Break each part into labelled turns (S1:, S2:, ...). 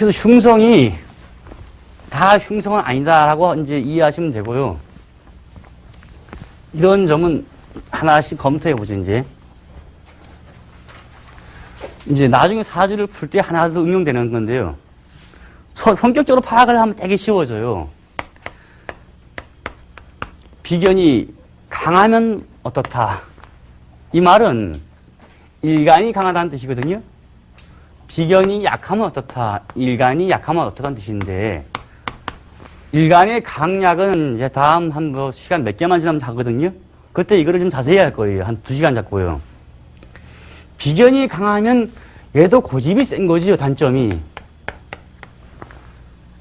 S1: 그래서 흉성이 다 흉성은 아니다라고 이제 이해하시면 되고요. 이런 점은 하나씩 검토해 보죠, 이제. 이제 나중에 사주를 풀 때 하나 더 응용되는 건데요. 서- 성격적으로 파악을 하면 되게 쉬워져요. 비견이 강하면 어떻다. 이 말은 일간이 강하다는 뜻이거든요. 비견이 약하면 어떻다. 일간이 약하면 어떻다는 뜻인데, 일간의 강약은 이제 다음 한 뭐 시간 몇 개만 지나면 자거든요. 그때 이거를 좀 자세히 할 거예요. 한 두 시간 잡고요. 비견이 강하면 얘도 고집이 센 거지요, 단점이.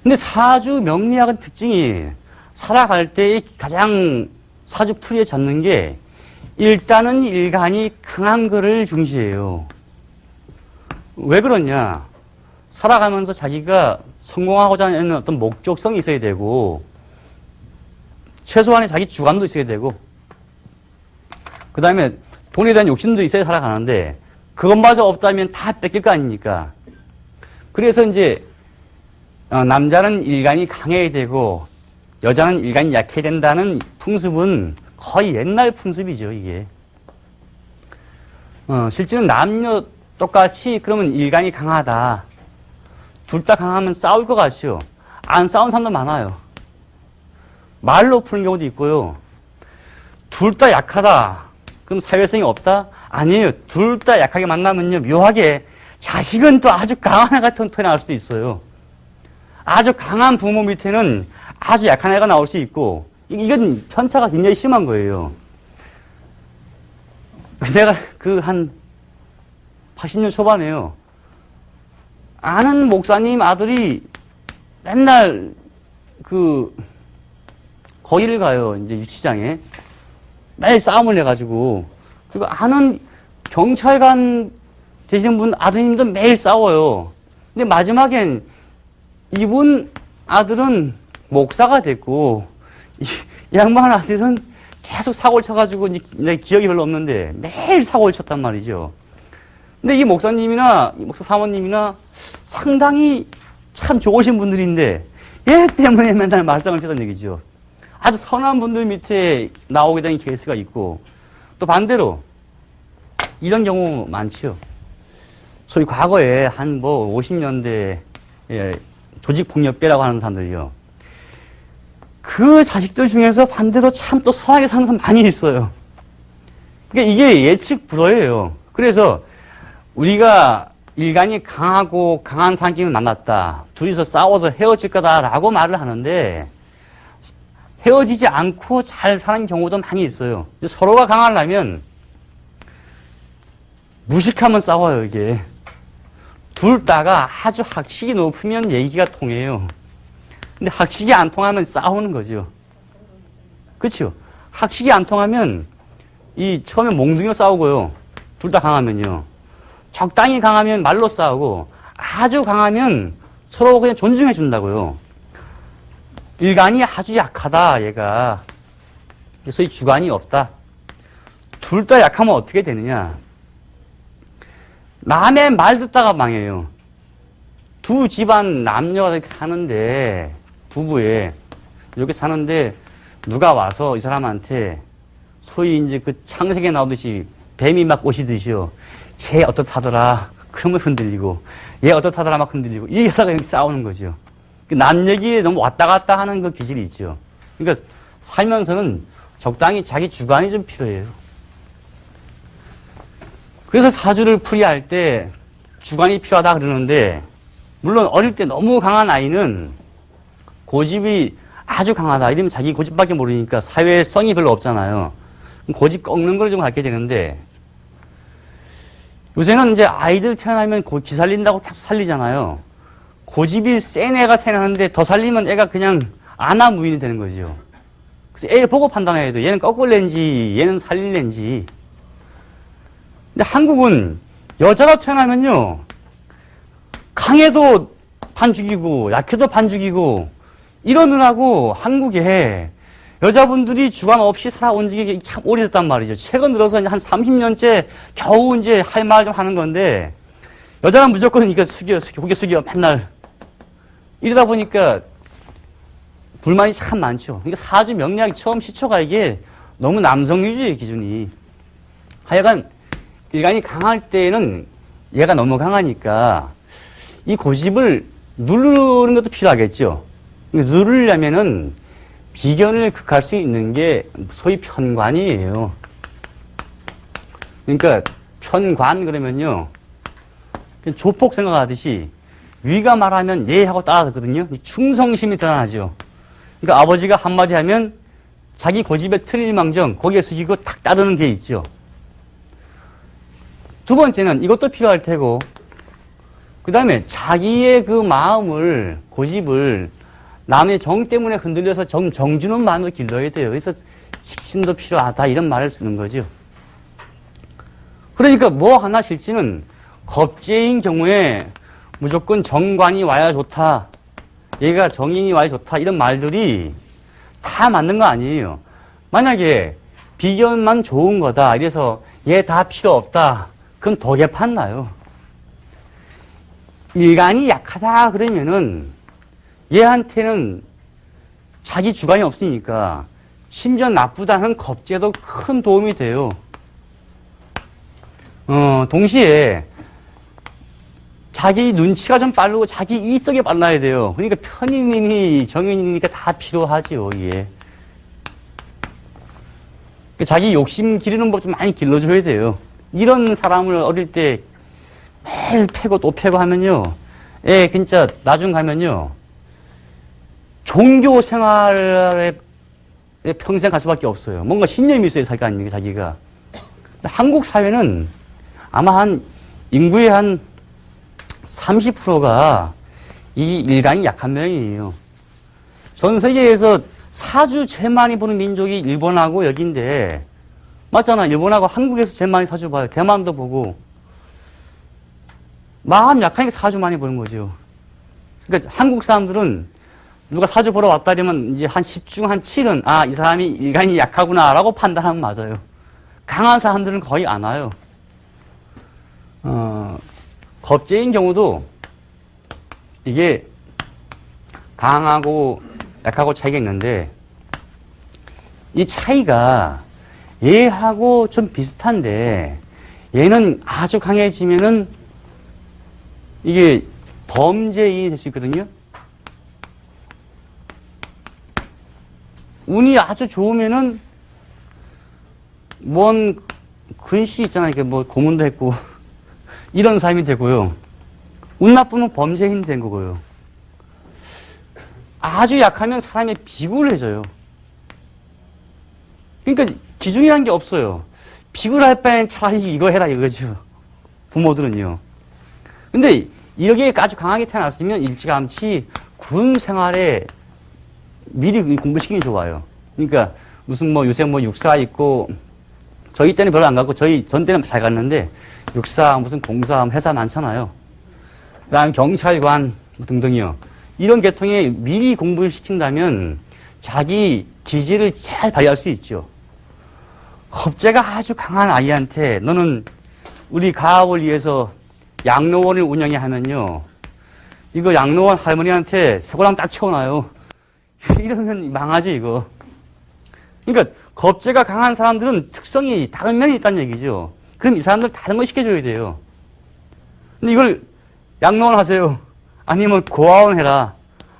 S1: 근데 사주 명리학은 특징이 살아갈 때 가장 사주 풀이에 잡는 게 일단은 일간이 강한 거를 중시해요. 왜 그러냐? 살아가면서 자기가 성공하고자 하는 어떤 목적성이 있어야 되고, 최소한의 자기 주관도 있어야 되고, 그 다음에 돈에 대한 욕심도 있어야 살아가는데, 그것마저 없다면 다 뺏길 거 아닙니까? 그래서 이제, 어, 남자는 일간이 강해야 되고, 여자는 일간이 약해야 된다는 풍습은 거의 옛날 풍습이죠, 이게. 어, 실제는 남녀 똑같이 그러면 일간이 강하다. 둘 다 강하면 싸울 것 같죠. 안 싸운 사람도 많아요. 말로 푸는 경우도 있고요. 둘 다 약하다. 그럼 사회성이 없다? 아니에요. 둘 다 약하게 만나면요. 묘하게 자식은 또 아주 강한 애 같은 턴이 나올 수도 있어요. 아주 강한 부모 밑에는 아주 약한 애가 나올 수 있고, 이- 이건 편차가 굉장히 심한 거예요. 내가 그 한 80년 초반에요. 아는 목사님 아들이 맨날 그 거기를 가요. 이제 유치장에. 매일 싸움을 해가지고. 그리고 아는 경찰관 되시는 분 아드님도 매일 싸워요. 근데 마지막엔 이분 아들은 목사가 됐고, 이, 이 양반 아들은 계속 사고를 쳐가지고 이제 기억이 별로 없는데 매일 사고를 쳤단 말이죠. 근데 이 목사님이나 이 목사 사모님이나 상당히 참 좋으신 분들인데 얘 때문에 맨날 말썽을 피던 얘기죠. 아주 선한 분들 밑에 나오게 된 케이스가 있고 또 반대로 이런 경우 많지요. 소위 과거에 한 뭐 50년대 에 조직폭력배라고 하는 사람들이요. 그 자식들 중에서 반대로 참 또 선하게 사는 사람 많이 있어요. 그러니까 이게 예측 불허예요. 그래서 우리가 일간이 강하고 강한 사람끼리 만났다. 둘이서 싸워서 헤어질 거다라고 말을 하는데 헤어지지 않고 잘 사는 경우도 많이 있어요. 서로가 강하려면 무식하면 싸워요, 이게. 둘 다가 아주 학식이 높으면 얘기가 통해요. 근데 학식이 안 통하면 싸우는 거죠. 그렇죠? 학식이 안 통하면 이 처음에 몽둥이로 싸우고요. 둘 다 강하면요. 적당히 강하면 말로 싸우고 아주 강하면 서로 그냥 존중해 준다고요. 일간이 아주 약하다, 얘가. 소위 주관이 없다. 둘 다 약하면 어떻게 되느냐? 남의 말 듣다가 망해요. 두 집안 남녀가 이렇게 사는데, 부부에, 이렇게 사는데, 누가 와서 이 사람한테, 소위 이제 그 창세기에 나오듯이 뱀이 막 오시듯이요. 쟤 어떻다더라. 그러면 흔들리고, 얘 어떻다더라 막 흔들리고, 이 여자가 여기 싸우는 거죠. 그남 얘기에 너무 왔다 갔다 하는 그 기질이 있죠. 그러니까 살면서는 적당히 자기 주관이 좀 필요해요. 그래서 사주를 풀이할 때 주관이 필요하다 그러는데, 물론 어릴 때 너무 강한 아이는 고집이 아주 강하다. 이러면 자기 고집밖에 모르니까 사회성이 별로 없잖아요. 고집 꺾는 걸 좀 갖게 되는데, 요새는 이제 아이들 태어나면 고- 기 살린다고 계속 살리잖아요. 고집이 센 애가 태어나는데 더 살리면 애가 그냥 아나무인이 되는 거죠. 그래서 애를 보고 판단해야 돼요. 얘는 꺾을랜지, 얘는 살릴랜지. 근데 한국은 여자가 태어나면요. 강해도 반 죽이고, 약해도 반 죽이고, 이러느라고 한국에 여자분들이 주관 없이 살아온 지 참 오래됐단 말이죠. 최근 들어서 한 30년째 겨우 이제 할 말 좀 하는 건데, 여자는 무조건 이거 숙여, 숙여, 고개 숙여, 맨날 이러다 보니까 불만이 참 많죠. 그러니까 사주 명리학이 처음 시초가 이게 너무 남성 위주의 기준이. 하여간 일간이 강할 때는 얘가 너무 강하니까 이 고집을 누르는 것도 필요하겠죠. 누르려면은 비견을 극할 수 있는 게 소위 편관이에요. 그러니까 편관 그러면요. 그냥 조폭 생각하듯이 위가 말하면 네 하고 따라듣거든요. 이 충성심이 드러나죠. 그러니까 아버지가 한마디 하면 자기 고집에 틀릴 망정 거기에 숙이고 탁 따르는 게 있죠. 두 번째는 이것도 필요할 테고 그 다음에 자기의 그 마음을 고집을 남의 정 때문에 흔들려서 정, 정주는 마음을 길러야 돼요. 그래서 식신도 필요하다 이런 말을 쓰는 거죠. 그러니까 뭐 하나 실지는 겁제인 경우에 무조건 정관이 와야 좋다. 얘가 정인이 와야 좋다. 이런 말들이 다 맞는 거 아니에요. 만약에 비견만 좋은 거다. 이래서 얘 다 필요 없다. 그건 더 개판나요. 일간이 약하다 그러면은 얘한테는 자기 주관이 없으니까 심지어 나쁘다는 겁제도 큰 도움이 돼요. 어, 동시에 자기 눈치가 좀 빠르고 자기 이성이 빨라야 돼요. 그러니까 편인이니 정인이니까 다 필요하지요, 이게. 그 자기 욕심 기르는 법 좀 많이 길러줘야 돼요. 이런 사람을 어릴 때 매일 패고 또 패고 하면요. 예, 진짜 나중 가면요. 종교 생활에 평생 갈 수밖에 없어요. 뭔가 신념이 있어야 살거 아닙니까, 자기가. 한국 사회는 아마 한 인구의 한 30%가 이 일간이 약한 명이에요. 전 세계에서 사주 제일 많이 보는 민족이 일본하고 여기인데, 맞잖아. 일본하고 한국에서 제일 많이 사주 봐요. 대만도 보고. 마음 약하니까 사주 많이 보는 거죠. 그러니까 한국 사람들은 누가 사주 보러 왔다 그러면 이제 한 10중 한 7은 아, 이 사람이 일간이 약하구나라고 판단하면 맞아요. 강한 사람들은 거의 안 와요. 어, 겁제인 경우도 이게 강하고 약하고 차이가 있는데 이 차이가 얘하고 좀 비슷한데 얘는 아주 강해지면은 이게 범죄인이 될 수 있거든요. 운이 아주 좋으면은 뭔 근시 있잖아요. 이렇게 뭐 고문도 했고 이런 삶이 되고요. 운 나쁘면 범죄인 된 거고요. 아주 약하면 사람이 비굴해져요. 그러니까 기준이라는 게 없어요. 비굴할 바엔 차라리 이거 해라 이거죠. 부모들은요. 근데 이렇게 아주 강하게 태어났으면 일찌감치 군 생활에 미리 공부시키는 게 좋아요. 그러니까 무슨 뭐 요새 뭐 육사 있고 저희 때는 별로 안 갔고 저희 전 때는 잘 갔는데 육사 무슨 공사 회사 많잖아요. 그다음 경찰관 뭐 등등이요. 이런 계통에 미리 공부를 시킨다면 자기 기질을 잘 발휘할 수 있죠. 겁재가 아주 강한 아이한테 너는 우리 가업을 위해서 양로원을 운영해 하면요. 이거 양로원 할머니한테 새고랑 딱 채워놔요. 이러면 망하지, 이거. 그러니까, 겁재가 강한 사람들은 특성이 다른 면이 있다는 얘기죠. 그럼 이 사람들 다른 거 시켜줘야 돼요. 근데 이걸 양로원 하세요. 아니면 고아원 해라.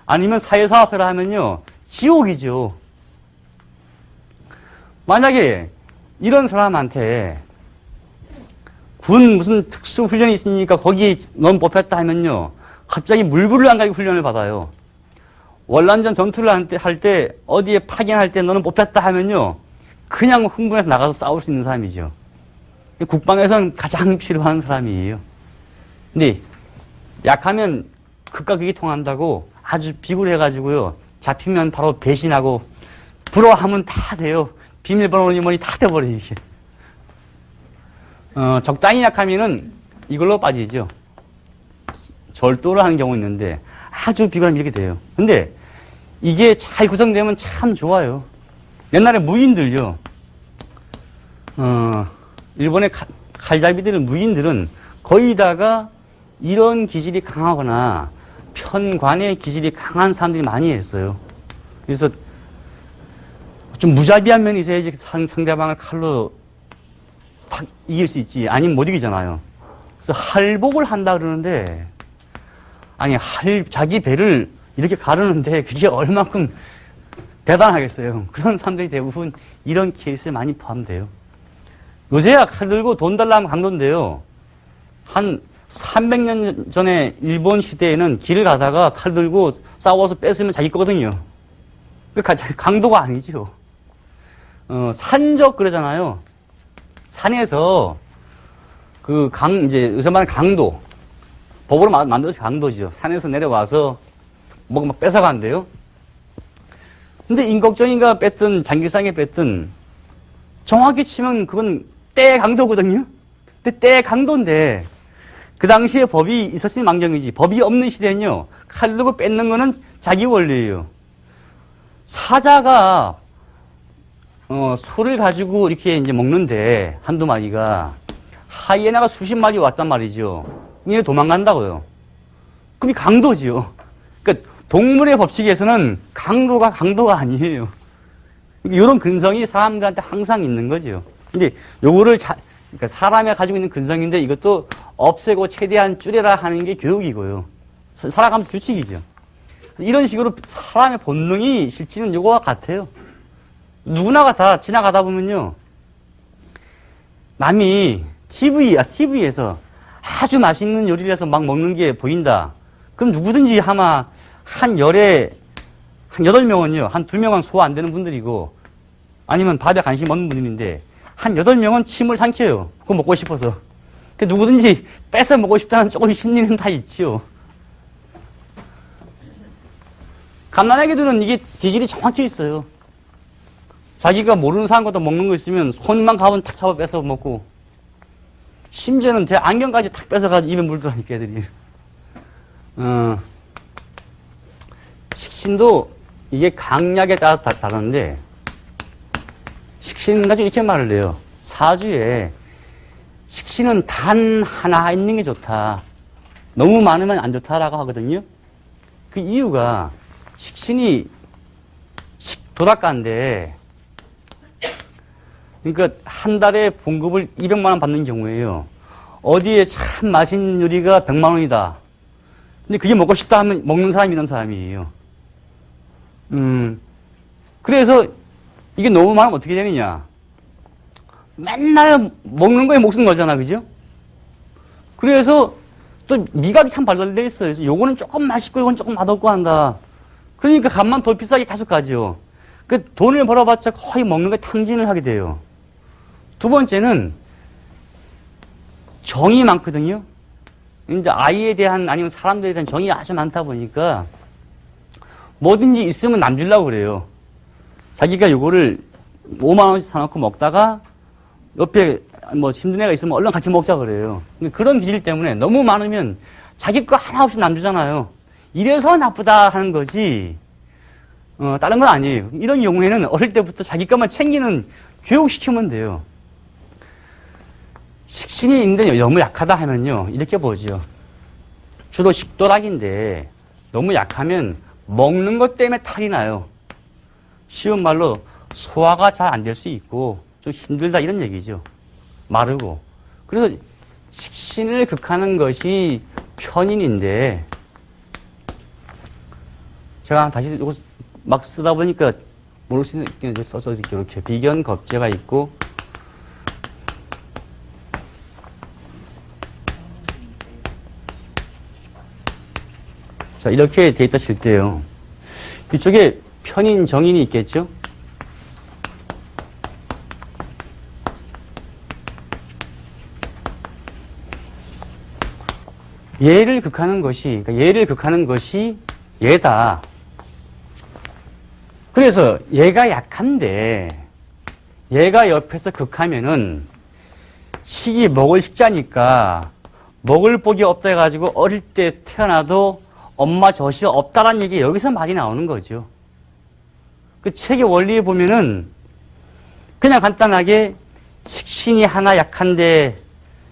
S1: 아니면 사회사업 해라 하면요. 지옥이죠. 만약에 이런 사람한테 군 무슨 특수 훈련이 있으니까 거기에 넌 뽑혔다 하면요. 갑자기 물불을 안 가지고 훈련을 받아요. 월란전 전투를 할 때, 어디에 파견할 때 너는 뽑혔다 하면요. 그냥 흥분해서 나가서 싸울 수 있는 사람이죠. 국방에서는 가장 필요한 사람이에요. 근데 약하면 극과 극이 통한다고 아주 비굴해가지고요. 잡히면 바로 배신하고 부러워하면 다 돼요. 비밀번호니 뭐니 다 돼버려, 이게. 어, 적당히 약하면은 이걸로 빠지죠. 절도를 하는 경우 있는데 아주 비관이 이렇게 돼요. 근데 이게 잘 구성되면 참 좋아요. 옛날에 무인들요. 어, 일본의 가- 칼잡이들은 무인들은 거의 다가 이런 기질이 강하거나 편관의 기질이 강한 사람들이 많이 했어요. 그래서 좀 무자비한 면이 있어야지 상, 상대방을 칼로 탁 이길 수 있지. 아니면 못 이기잖아요. 그래서 할복을 한다 그러는데, 아니, 할, 자기 배를 이렇게 가르는데 그게 얼만큼 대단하겠어요. 그런 사람들이 대부분 이런 케이스에 많이 포함돼요. 요새야 칼 들고 돈 달라면 강도인데요. 한 300년 전에 일본 시대에는 길을 가다가 칼 들고 싸워서 뺏으면 자기 거거든요. 그 가- 강도가 아니죠. 어, 산적 그러잖아요. 산에서 그 강, 이제 요새 말하는 강도. 법으로 마- 만들어서 강도죠. 산에서 내려와서 뭐가 막 뺏어간대요. 근데 임꺽정이가 뺐든 장길상이 뺐든 정확히 치면 그건 때 강도거든요. 근데 때 강도인데 그 당시에 법이 있었으니 망정이지. 법이 없는 시대는요. 칼 들고 뺏는 거는 자기 원리예요. 사자가 어, 소를 가지고 이렇게 이제 먹는데 한두 마리가 하이에나가 수십 마리 왔단 말이죠. 이게 도망간다고요. 그럼 이 강도지요. 동물의 법칙에서는 강도가 강도가 아니에요. 이런 근성이 사람들한테 항상 있는 거죠. 근데 요거를 자, 그러니까 사람이 가지고 있는 근성인데 이것도 없애고 최대한 줄여라 하는 게 교육이고요. 사- 살아가면 규칙이죠. 이런 식으로 사람의 본능이 실질은 요거와 같아요. 누구나가 다 지나가다 보면요. 남이 TV, 아, TV에서 아주 맛있는 요리를 해서 막 먹는 게 보인다. 그럼 누구든지 아마 한 열에 한 여덟 명은요, 한 두 명은 소화 안 되는 분들이고, 아니면 밥에 관심 없는 분들인데, 한 여덟 명은 침을 삼켜요. 그거 먹고 싶어서. 그 누구든지 뺏어 먹고 싶다는 조금 심리는 다 있지요. 갓난아기들은 이게 기질이 정확히 있어요. 자기가 모르는 사람과도 먹는 거 있으면 손만 가면 탁 잡아 뺏어 먹고, 심지어는 제 안경까지 탁 뺏어가지고 입에 물더라니까 애들이. 어, 식신도 이게 강약에 따라 다, 다른데, 식신 가지고 이렇게 말을 해요. 사주에 식신은 단 하나 있는 게 좋다. 너무 많으면 안 좋다라고 하거든요. 그 이유가 식신이 식- 도닥가인데, 그러니까 한 달에 봉급을 200만 원 받는 경우에요. 어디에 참 맛있는 요리가 100만 원이다. 근데 그게 먹고 싶다 하면 먹는 사람이 있는 사람이에요. 음, 그래서 이게 너무 많으면 어떻게 되느냐. 맨날 먹는 거에 목숨 걸잖아, 그죠? 그래서 또 미각이 참 발달되어 있어요. 그래서 요거는 조금 맛있고 이건 조금 맛없고 한다. 그러니까 값만 더 비싸게 계속 가죠. 그 돈을 벌어봤자 거의 먹는 거에 탕진을 하게 돼요. 두 번째는 정이 많거든요. 이제 아이에 대한 아니면 사람들에 대한 정이 아주 많다 보니까 뭐든지 있으면 남 주려고 그래요. 자기가 요거를 5만 원씩 사놓고 먹다가 옆에 뭐 힘든 애가 있으면 얼른 같이 먹자 그래요. 그런 기질 때문에 너무 많으면 자기 거 하나 없이 남 주잖아요. 이래서 나쁘다 하는 거지. 어, 다른 건 아니에요. 이런 경우에는 어릴 때부터 자기 것만 챙기는 교육시키면 돼요. 식신이 있는데 너무 약하다 하면요. 이렇게 보죠. 주로 식도락인데 너무 약하면 먹는 것 때문에 탈이 나요. 쉬운 말로 소화가 잘 안 될 수 있고 좀 힘들다 이런 얘기죠. 마르고. 그래서 식신을 극하는 것이 편인인데 제가 다시 이거 막 쓰다 보니까 모를 수 있게 써서 이렇게, 이렇게 비견 겁제가 있고 자 이렇게 돼 있다 칠 때요. 이쪽에 편인 정인이 있겠죠? 얘를 극하는 것이, 그러니까 얘를 극하는 것이 얘다. 그래서 얘가 약한데, 얘가 옆에서 극하면은, 식이 먹을 식자니까, 먹을 복이 없다 해가지고 어릴 때 태어나도 엄마 젖이 없다라는 얘기 여기서 많이 나오는 거죠. 그 책의 원리에 보면은, 그냥 간단하게 식신이 하나 약한데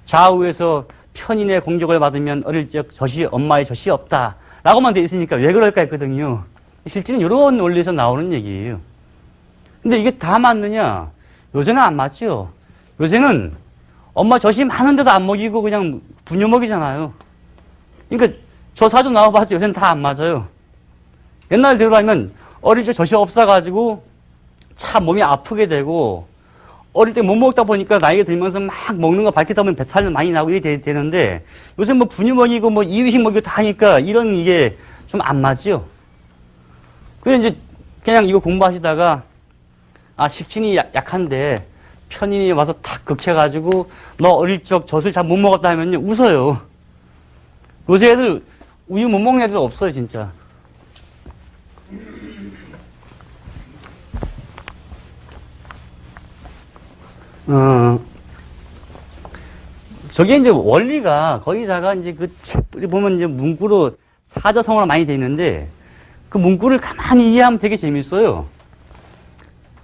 S1: 좌우에서 편인의 공격을 받으면 어릴 적 젖이 엄마의 젖이 없다. 라고만 돼 있으니까 왜 그럴까 했거든요. 실제는 이런 원리에서 나오는 얘기예요. 근데 이게 다 맞느냐? 요새는 안 맞죠. 요새는 엄마 젖이 많은데도 안 먹이고 그냥 분유 먹이잖아요. 그러니까 저 사주 나와봤죠. 요새는 다 안 맞아요. 옛날대로 하면 어릴 때 젖이 없어가지고 참 몸이 아프게 되고 어릴 때 못 먹다 보니까 나이가 들면서 막 먹는 거 밝히다 보면 배탈 많이 나고 이게 되, 는데 요새 뭐 분유 먹이고 뭐 이유식 먹이고 다 하니까 이런 이게 좀 안 맞지요. 그래 이제 그냥 이거 공부하시다가 아 식신이 약, 약한데 편인이 와서 탁 극해가지고 너 어릴 적 젖을 잘 못 먹었다 하면요 웃어요. 요새 애들 우유 못 먹는 애들 없어요 진짜. 어, 저게 이제 원리가 거기다가 이제 그 보면 이제 문구로 사자성어로 많이 돼 있는데 그 문구를 가만히 이해하면 되게 재밌어요.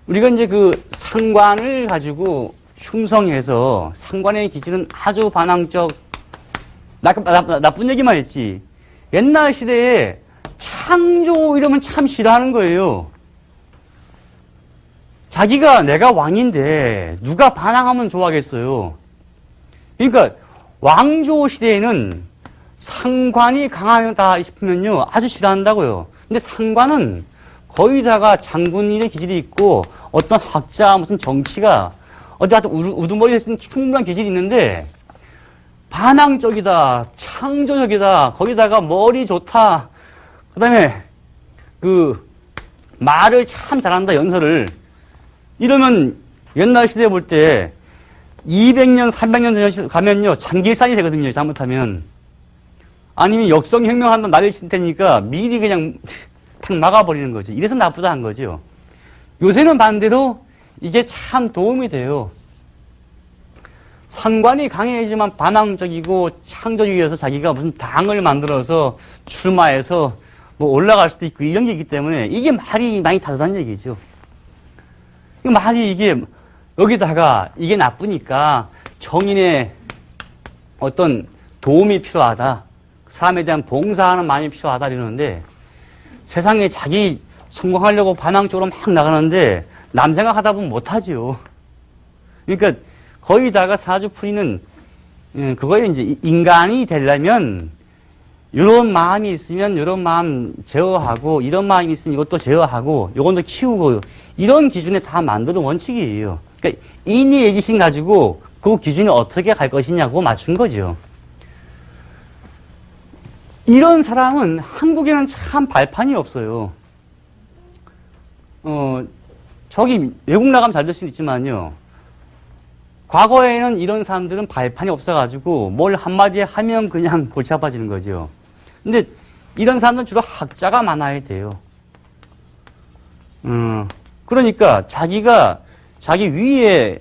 S1: 우리가 이제 그 상관을 가지고 흉성해서 상관의 기질은 아주 반항적 나, 나, 나쁜 얘기만 했지. 옛날 시대에 창조 이러면 참 싫어하는 거예요. 자기가 내가 왕인데 누가 반항하면 좋아하겠어요. 그러니까 왕조 시대에는 상관이 강하다 싶으면요 아주 싫어한다고요. 근데 상관은 거의 다가 장군일의 기질이 있고 어떤 학자 무슨 정치가 어디 하여튼 우두- 우두머리에 쓴 충분한 기질이 있는데 반항적이다 창조적이다 거기다가 머리 좋다 그 다음에 그 말을 참 잘한다 연설을 이러면 옛날 시대에 볼때 200년, 300년 전 가면요, 장길산이 되거든요, 잘못하면. 아니면 역성혁명한다 난리 칠 테니까 미리 그냥 탁 막아버리는 거지. 이래서 나쁘다 한 거죠. 요새는 반대로 이게 참 도움이 돼요. 상관이 강해지만 반항적이고 창조적이어서 자기가 무슨 당을 만들어서 출마해서 뭐 올라갈 수도 있고 이런 게 있기 때문에 이게 말이 많이 다르다는 얘기죠. 이 말이 이게 여기다가 이게 나쁘니까 정인의 어떤 도움이 필요하다. 삶에 대한 봉사하는 마음이 필요하다 이러는데 세상에 자기 성공하려고 반항적으로 막 나가는데 남 생각하다 보면 못하지요. 그러니까 거기다가 사주풀이는 예, 그거에 이제 인간이 되려면 이런 마음이 있으면 이런 마음 제어하고 이런 마음이 있으면 이것도 제어하고 더 키우고 이런 기준에 다 만드는 원칙이에요. 그러니까 인의 예지신 가지고 그 기준이 어떻게 갈 것이냐고 맞춘 거죠. 이런 사람은 한국에는 참 발판이 없어요. 어, 저기 외국 나가면 잘 될 수는 있지만요. 과거에는 이런 사람들은 발판이 없어가지고 뭘 한마디에 하면 그냥 골치 아파지는 거죠. 근데 이런 사람들은 주로 학자가 많아야 돼요. 음, 그러니까 자기가 자기 위에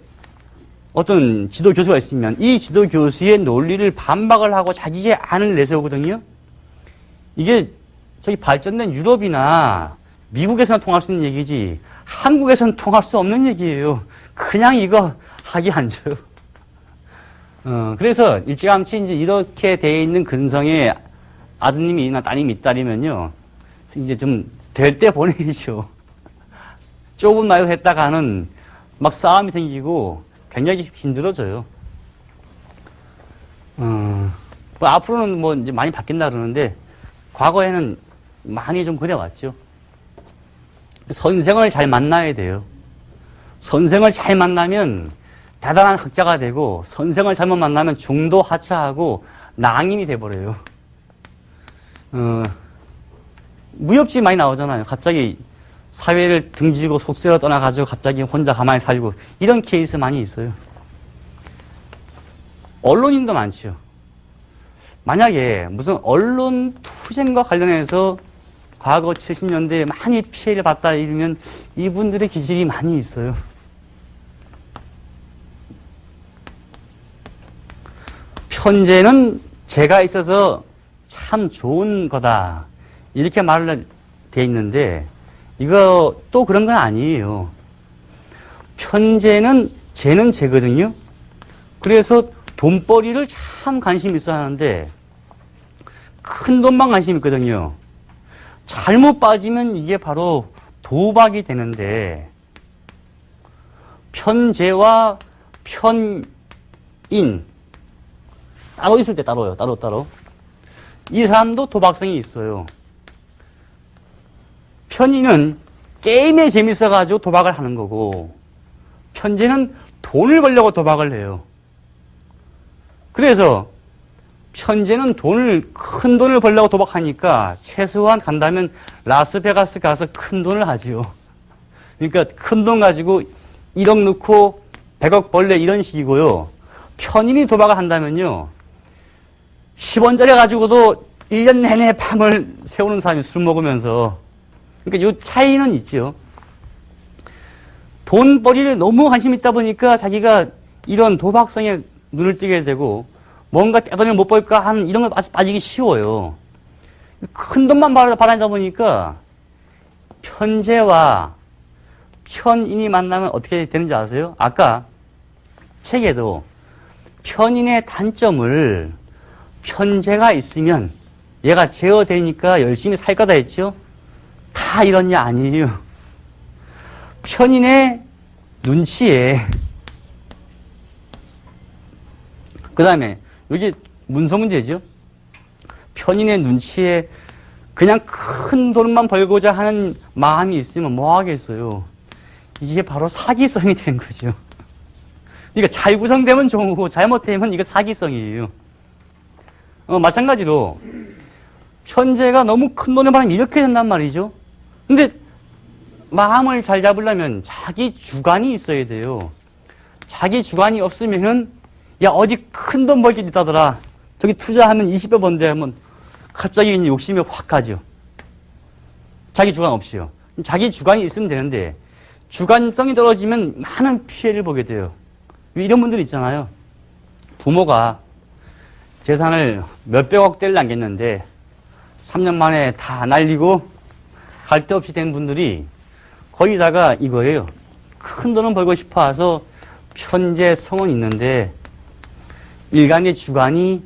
S1: 어떤 지도 교수가 있으면 이 지도 교수의 논리를 반박을 하고 자기의 안을 내세우거든요. 이게 저기 발전된 유럽이나 미국에서는 통할 수 있는 얘기지 한국에서는 통할 수 없는 얘기예요. 그냥 이거 하기 안 줘요. 어, 그래서 일찌감치 이제 이렇게 돼 있는 근성에 아드님이나 따님이 있다면요. 이제 좀 될 때 보내죠. 조금 나이로 했다가는 막 싸움이 생기고 굉장히 힘들어져요. 어, 뭐 앞으로는 뭐 이제 많이 바뀐다 그러는데 과거에는 많이 좀 그래왔죠. 선생을 잘 만나야 돼요. 선생을 잘 만나면 대단한 학자가 되고 선생을 잘못 만나면 중도 하차하고 낭인이 돼버려요. 어, 무협지 많이 나오잖아요. 갑자기 사회를 등지고 속세로 떠나가지고 갑자기 혼자 가만히 살고 이런 케이스 많이 있어요. 언론인도 많죠. 만약에 무슨 언론 투쟁과 관련해서 과거 70년대에 많이 피해를 봤다 이러면 이분들의 기질이 많이 있어요. 편제는 제가 있어서 참 좋은 거다. 이렇게 말을 돼 있는데 이거 또 그런 건 아니에요. 편제는 쟤는 쟤거든요. 그래서 돈벌이를 참 관심 있어 하는데 큰 돈만 관심 있거든요. 잘못 빠지면 이게 바로 도박이 되는데 편재와 편인 따로 있을 때 따로요. 따로 따로. 이 사람도 도박성이 있어요. 편인은 게임에 재밌어가지고 도박을 하는 거고 편재는 돈을 벌려고 도박을 해요. 그래서 편재는 돈을 큰 돈을 벌려고 도박하니까 최소한 간다면 라스베가스 가서 큰 돈을 하지요. 그러니까 큰 돈 가지고 1억 넣고 100억 벌래 이런 식이고요. 편인이 도박을 한다면요. 10원짜리 가지고도 1년 내내 밤을 세우는 사람이 술 먹으면서 그러니까 요 차이는 있죠. 돈벌이를 너무 관심 있다 보니까 자기가 이런 도박성에 눈을 띄게 되고 뭔가 떼돈을 못 벌까 하는 이런 걸 빠지기 쉬워요. 큰 돈만 바라- 바라다 보니까 편재와 편인이 만나면 어떻게 되는지 아세요? 아까 책에도 편인의 단점을 편재가 있으면 얘가 제어되니까 열심히 살 거다 했죠? 다 이런 게 아니에요. 편인의 눈치에 그 다음에 여기 문서 문제죠. 편인의 눈치에 그냥 큰 돈만 벌고자 하는 마음이 있으면 뭐 하겠어요. 이게 바로 사기성이 되는 거죠. 그러니까 잘 구성되면 좋은 거고 잘못되면 이거 사기성이에요. 어, 마찬가지로 현재가 너무 큰 돈을 받으면 이렇게 된단 말이죠. 근데 마음을 잘 잡으려면 자기 주관이 있어야 돼요. 자기 주관이 없으면은 야 어디 큰 돈 벌 게 있다더라. 저기 투자하면 20배 번데 하면 갑자기 욕심이 확 가죠. 자기 주관 없이요. 자기 주관이 있으면 되는데 주관성이 떨어지면 많은 피해를 보게 돼요. 이런 분들 있잖아요. 부모가 재산을 몇백억 대를 남겼는데 3년 만에 다 날리고 갈 데 없이 된 분들이 거기다가 이거예요. 큰 돈은 벌고 싶어 와서 편재 성은 있는데 일간의 주관이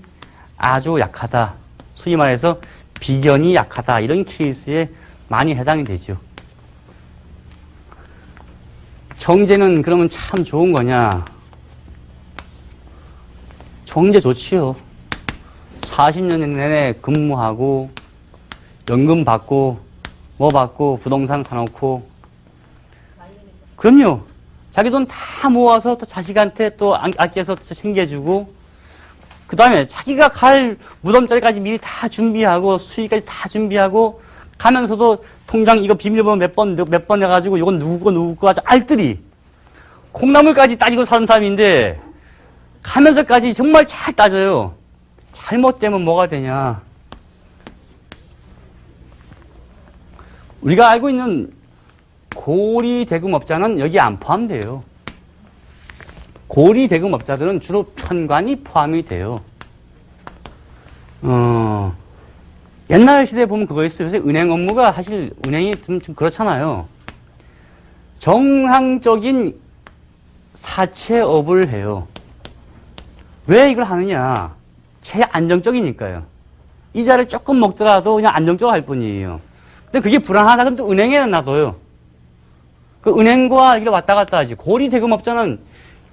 S1: 아주 약하다. 소위 말해서 비견이 약하다. 이런 케이스에 많이 해당이 되죠. 정제는 그러면 참 좋은 거냐? 정제 좋지요. 40년 내내 근무하고 연금 받고 뭐 받고 부동산 사놓고 그럼요. 자기 돈 다 모아서 또 자식한테 또 아- 아껴서 또 챙겨주고 그 다음에 자기가 갈 무덤자리까지 미리 다 준비하고 수익까지 다 준비하고 가면서도 통장 이거 비밀번호 몇 번 몇 번 해가지고 이건 누구 거 누구 거 아주 알뜰히 콩나물까지 따지고 사는 사람인데 가면서까지 정말 잘 따져요. 잘못되면 뭐가 되냐? 우리가 알고 있는 고리 대금업자는 여기 안 포함돼요. 고리 대금업자들은 주로 편관이 포함이 돼요. 어, 옛날 시대에 보면 그거 있어요. 요새 은행 업무가 사실 은행이 좀, 좀 그렇잖아요. 정상적인 사채업을 해요. 왜 이걸 하느냐? 최안정적이니까요. 이자를 조금 먹더라도 그냥 안정적으로 할 뿐이에요. 근데 그게 불안하다 그러면 또 은행에 놔둬요. 그 은행과 이게 왔다 갔다 하지. 고리 대금업자는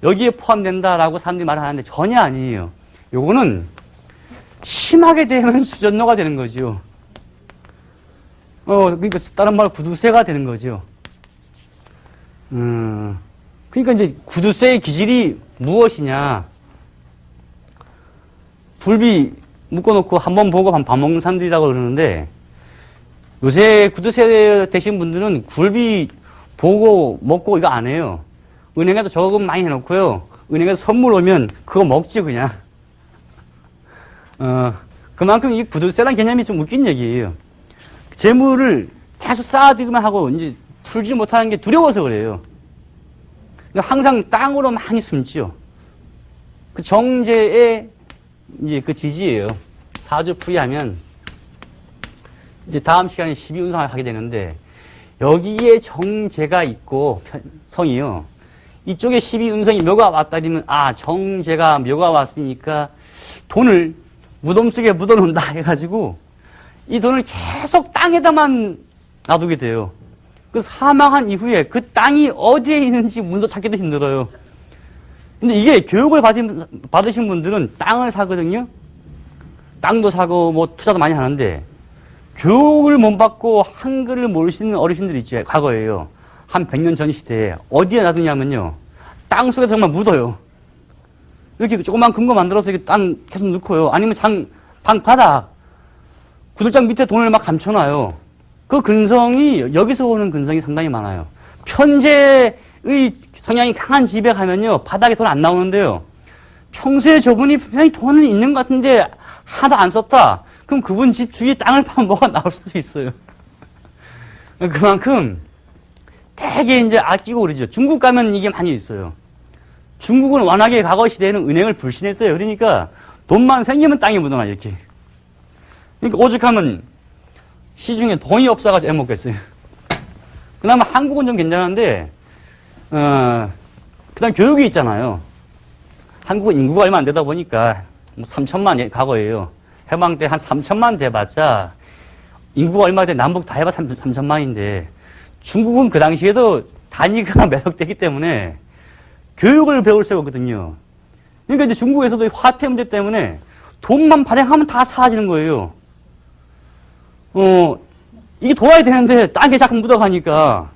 S1: 여기에 포함된다라고 사람들이 말하는데 전혀 아니에요. 요거는 심하게 되면 수전노가 되는 거죠. 어, 그러니까 다른 말로 구두쇠가 되는 거죠. 음, 그러니까 이제 구두쇠의 기질이 무엇이냐. 굴비 묶어놓고 한 번 보고 밥 먹는 사람들이라고 그러는데 요새 구두쇠 되신 분들은 굴비 보고 먹고 이거 안 해요. 은행에도 저금 많이 해놓고요. 은행에서 선물 오면 그거 먹지 그냥. 어 그만큼 이 구두쇠란 개념이 좀 웃긴 얘기예요. 재물을 계속 쌓아두기만 하고 이제 풀지 못하는 게 두려워서 그래요. 그러니까 항상 땅으로 많이 숨지요. 그 정제의 이제 그 지지예요. 사주 풀이하면 이제 다음 시간에 12운상을 하게 되는데 여기에 정제가 있고 편- 성이요. 이쪽에 12운성이 묘가 왔다 그러면 아 정제가 묘가 왔으니까 돈을 무덤 속에 묻어놓는다 해가지고 이 돈을 계속 땅에다만 놔두게 돼요. 그 사망한 이후에 그 땅이 어디에 있는지 문서 찾기도 힘들어요. 근데 이게 교육을 받은, 받으신 분들은 땅을 사거든요. 땅도 사고 뭐 투자도 많이 하는데 교육을 못 받고 한글을 모르시는 어르신들이 있죠. 과거에요. 한 100년 전 시대에 어디에 놔두냐면요. 땅 속에 정말 묻어요. 이렇게 조그만 금고 만들어서 이렇게 땅 계속 넣고요. 아니면 장, 방 바닥, 구들장 밑에 돈을 막 감춰놔요. 그 근성이, 여기서 오는 근성이 상당히 많아요. 편제의 성향이 강한 집에 가면요. 바닥에 돈 안 나오는데요. 평소에 저분이 분명히 돈은 있는 것 같은데 하나도 안 썼다. 그럼 그분 집 주위에 땅을 파면 뭐가 나올 수도 있어요. 그만큼 되게 이제 아끼고 그러죠. 중국 가면 이게 많이 있어요. 중국은 워낙에 과거 시대에는 은행을 불신했대요. 그러니까 돈만 생기면 땅에 묻어놔, 이렇게. 그러니까 오죽하면 시중에 돈이 없어가지고 애먹겠어요. 그나마 한국은 좀 괜찮은데, 어, 그 다음 교육이 있잖아요. 한국은 인구가 얼마 안 되다 보니까, 뭐 3천만 예, 과거에요. 해방 때 한 3천만 돼봤자, 인구가 얼마 돼 남북 다 해봐 3, 3천만인데, 중국은 그 당시에도 단위가 매덕되기 때문에, 교육을 배울 새가 없거든요. 그러니까 이제 중국에서도 화폐 문제 때문에 돈만 발행하면 다 사라지는 거예요. 어, 이게 돌아야 되는데 땅에 자꾸 묻어가니까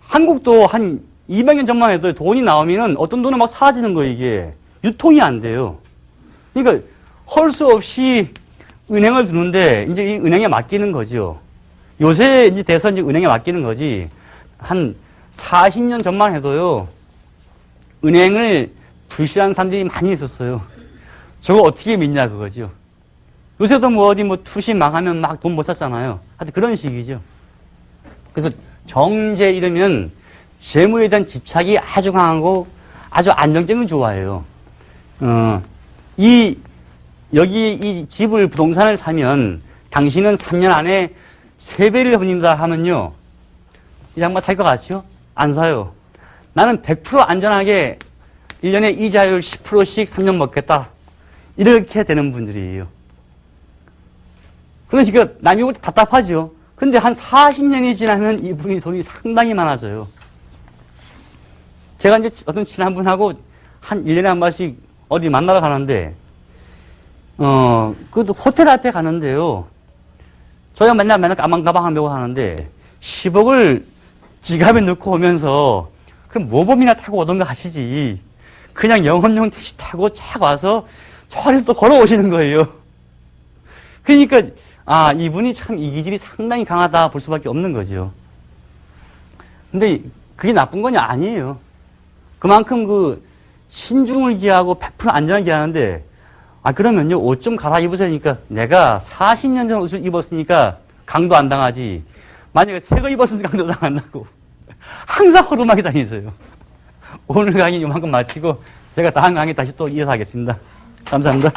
S1: 한국도 한 200년 전만 해도 돈이 나오면은 어떤 돈은 막 사라지는 거예요, 이게. 유통이 안 돼요. 그러니까 헐 수 없이 은행을 두는데 이제 이 은행에 맡기는 거죠. 요새 이제 돼서 이제 은행에 맡기는 거지. 한 40년 전만 해도요. 은행을 불신하는 사람들이 많이 있었어요. 저거 어떻게 믿냐 그거죠. 요새도 뭐 어디 뭐 투시 망하면 막 돈 못 찾잖아요. 하여튼 그런 식이죠. 그래서 정제 이러면 재물에 대한 집착이 아주 강하고 아주 안정적인 좋아해요. 어, 이, 여기 이 집을 부동산을 사면 당신은 3년 안에 세 배를 버린다 하면요. 이 양반 살 것 같죠? 안 사요. 나는 100% 안전하게 1년에 이자율 10%씩 3년 먹겠다. 이렇게 되는 분들이에요. 그러니까 남이 올 때 답답하죠. 근데 한 40년이 지나면 이분이 돈이 상당히 많아져요. 제가 이제 어떤 친한 분하고 한 1년에 한 번씩 어디 만나러 가는데, 어, 그것도 호텔 앞에 가는데요. 저희가 맨날 맨날 까만 가방 메고 하는데, 10억을 지갑에 넣고 오면서, 그 모범이나 타고 오던가 하시지. 그냥 영업용 택시 타고 착 와서 저리서 또 걸어오시는 거예요. 그러니까, 아, 이분이 참 이 기질이 상당히 강하다 볼 수밖에 없는 거죠. 근데 그게 나쁜 건이 아니에요. 그만큼 그 신중을 기하고 100% 안전을 기하는데, 아, 그러면요, 옷 좀 갈아입으세요니까 내가 40년 전 옷을 입었으니까 강도 안 당하지. 만약에 새거 입었으면 강도 당한다고. 항상 허름하게 다니세요. 오늘 강의 이만큼 마치고 제가 다음 강의 다시 또 이어서 하겠습니다. 감사합니다.